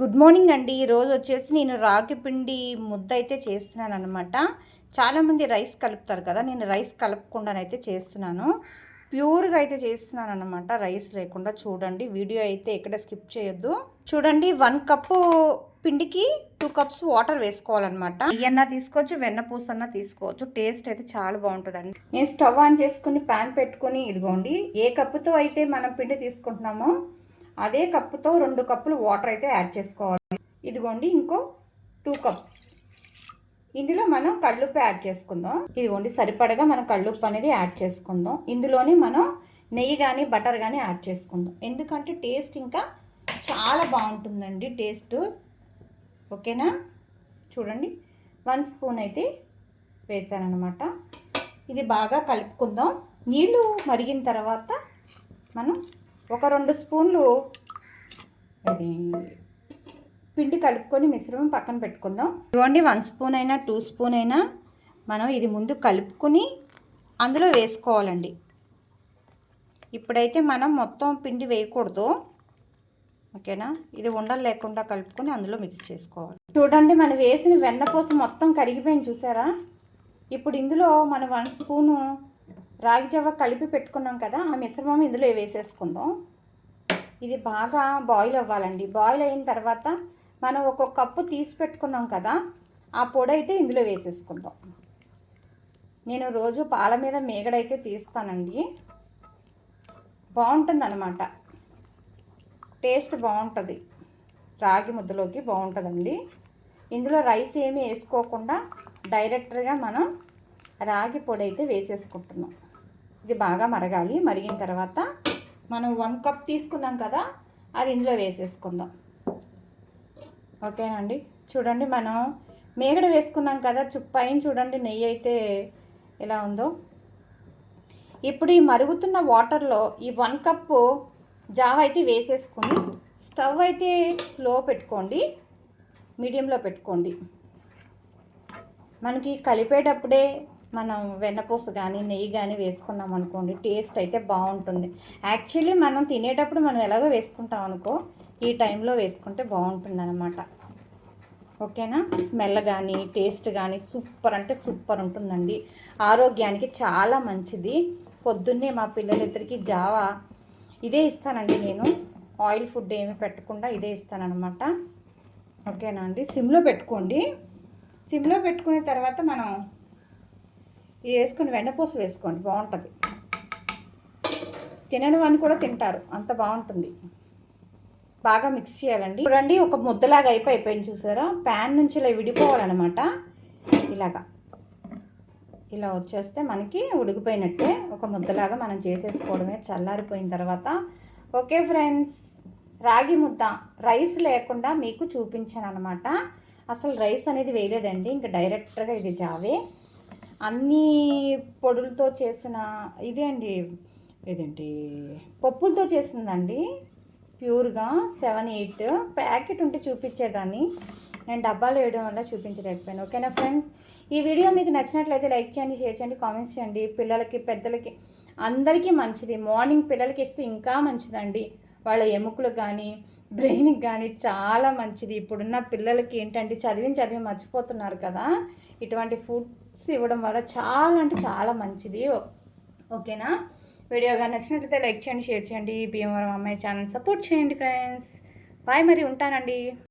Good morning అండి. ఈరోజు వచ్చేసి నేను రాగి పిండి ముద్ద అయితే చేస్తున్నాను అనమాట చాలామంది రైస్ కలుపుతారు కదా నేను రైస్ కలపకుండానైతే చేస్తున్నాను. ప్యూర్గా అయితే చేస్తున్నాను అనమాట రైస్ లేకుండా. చూడండి వీడియో అయితే ఎక్కడ స్కిప్ చేయొద్దు. చూడండి వన్ కప్పు పిండికి టూ కప్స్ వాటర్ వేసుకోవాలన్నమాట. నెయ్యన్నా తీసుకోవచ్చు వెన్న పూసన్న తీసుకోవచ్చు. టేస్ట్ అయితే చాలా బాగుంటుందండి. నేను స్టవ్ ఆన్ చేసుకుని ప్యాన్ పెట్టుకుని ఇదిగోండి ఏ కప్పుతో అయితే మనం పిండి తీసుకుంటున్నామో అదే కప్పుతో రెండు కప్పులు వాటర్ అయితే యాడ్ చేసుకోవాలి. ఇదిగోండి ఇంకో టూ కప్స్. ఇందులో మనం కళ్ళుప్పు యాడ్ చేసుకుందాం. ఇదిగోండి సరిపడగా మనం కళ్ళుప్పు అనేది యాడ్ చేసుకుందాం. ఇందులోనే మనం నెయ్యి కానీ బటర్ కానీ యాడ్ చేసుకుందాం. ఎందుకంటే టేస్ట్ ఇంకా చాలా బాగుంటుందండి టేస్ట్. ఓకేనా? చూడండి. వన్ స్పూన్ అయితే వేసానమాట ఇది బాగా కలుపుకుందాం. నీళ్ళు మరిగిన తర్వాత మనం ఒక రెండు స్పూన్లు అది పిండి కలుపుకొని మిశ్రమం పక్కన పెట్టుకుందాం. ఇవ్వండి వన్ స్పూన్ అయినా టూ స్పూన్ అయినా మనం ఇది ముందు కలుపుకొని అందులో వేసుకోవాలండి. ఇప్పుడైతే మనం మొత్తం పిండి వేయకూడదు. ఓకేనా? ఇది ఉండలు లేకుండా కలుపుకొని అందులో మిక్స్ చేసుకోవాలి. చూడండి మనం వేసిన వెన్నపూస మొత్తం కరిగిపోయింది చూసారా? ఇప్పుడు ఇందులో మనం వన్ స్పూను రాగి జవ్వ కలిపి పెట్టుకున్నాం కదా ఆ మిశ్రమం ఇందులో వేసేసుకుందాం. ఇది బాగా బాయిల్ అవ్వాలండి. బాయిల్ అయిన తర్వాత మనం ఒక కప్పు తీసి పెట్టుకున్నాం కదా ఆ పొడి అయితే ఇందులో వేసేసుకుందాం. నేను రోజు పాల మీద మేగడైతే తీస్తానండి. బాగుంటుందన్నమాట. టేస్ట్ బాగుంటుంది. రాగి ముద్దలోకి బాగుంటుందండి. ఇందులో రైస్ ఏమీ వేసుకోకుండా డైరెక్ట్గా మనం రాగి పొడి అయితే వేసేసుకుంటున్నాం. ఇది బాగా మరగాలి. మరిగిన తర్వాత మనం వన్ కప్ తీసుకున్నాం కదా అది ఇందులో వేసేసుకుందాం. ఓకేనండి? చూడండి మనం మేగడ వేసుకున్నాం కదా చుప్పైన చూడండి నెయ్యి అయితే ఎలా ఉందో. ఇప్పుడు ఈ మరుగుతున్న వాటర్లో ఈ వన్ కప్పు జావ అయితే వేసేసుకుని స్టవ్ అయితే స్లో పెట్టుకోండి. మీడియంలో పెట్టుకోండి. మనకి కలిపేటప్పుడే మనం వెన్నపూస కానీ నెయ్యి కానీ వేసుకున్నాం అనుకోండి టేస్ట్ అయితే బాగుంటుంది. యాక్చువల్లీ మనం తినేటప్పుడు మనం ఎలాగో వేసుకుంటాం అనుకో ఈ టైంలో వేసుకుంటే బాగుంటుంది అనమాట ఓకేనా? స్మెల్ కానీ టేస్ట్ కానీ సూపర్ అంటే సూపర్ ఉంటుందండి. ఆరోగ్యానికి చాలా మంచిది. పొద్దున్నే మా పిల్లలిద్దరికి జావా ఇదే ఇస్తానండి నేను. ఆయిల్ ఫుడ్ ఏమి పెట్టకుండా ఇదే ఇస్తానమాట ఓకేనా అండి? సిమ్లో పెట్టుకోండి. సిమ్లో పెట్టుకున్న తర్వాత మనం వేసుకుని వెన్నపూస వేసుకోండి బాగుంటుంది. తినని వాడిని కూడా తింటారు అంత బాగుంటుంది. బాగా మిక్స్ చేయాలండి. చూడండి ఒక ముద్దలాగా అయిపోయి అయిపోయింది చూసారా? ప్యాన్ నుంచి ఇలా విడిపోవాలన్నమాట. ఇలాగా. ఇలా వచ్చేస్తే మనకి ఉడికిపోయినట్టే ఒక ముద్దలాగా మనం చేసేసుకోవడమే. చల్లారిపోయిన తర్వాత. ఓకే ఫ్రెండ్స్ రాగి ముద్ద రైస్ లేకుండా మీకు చూపించాను అనమాట అసలు రైస్ అనేది వేయలేదండి ఇంకా డైరెక్ట్గా ఇది జావే. అన్ని పొడులతో చేసిన ఇదే అండి ఇదేంటి? పప్పులతో చేసిందండి. ప్యూర్గా సెవెన్ ఎయిట్ ప్యాకెట్ ఉంటే చూపించేదాన్ని. నేను డబ్బాలు వేయడం వల్ల చూపించలేకపోయాను. ఓకేనా ఫ్రెండ్స్? ఈ వీడియో మీకు నచ్చినట్లయితే లైక్ చేయండి షేర్ చేయండి కామెంట్స్ చేయండి. పిల్లలకి పెద్దలకి అందరికీ మంచిది. మార్నింగ్ పిల్లలకి ఇస్తే ఇంకా మంచిదండి. వాళ్ళ ఎముకలు కానీ బ్రెయిన్కి కానీ చాలా మంచిది. ఇప్పుడున్న పిల్లలకి ఏంటంటే చదివి చదివి మర్చిపోతున్నారు కదా. ఇటువంటి ఫుడ్స్ ఇవ్వడం వల్ల చాలా అంటే చాలా మంచిది. ఓకేనా? వీడియో కానీ నచ్చినట్లయితే లైక్ చేయండి షేర్ చేయండి. భీమవరం అమ్మాయి ఛానల్ సపోర్ట్ చేయండి ఫ్రెండ్స్. బాయ్ మరి ఉంటానండి.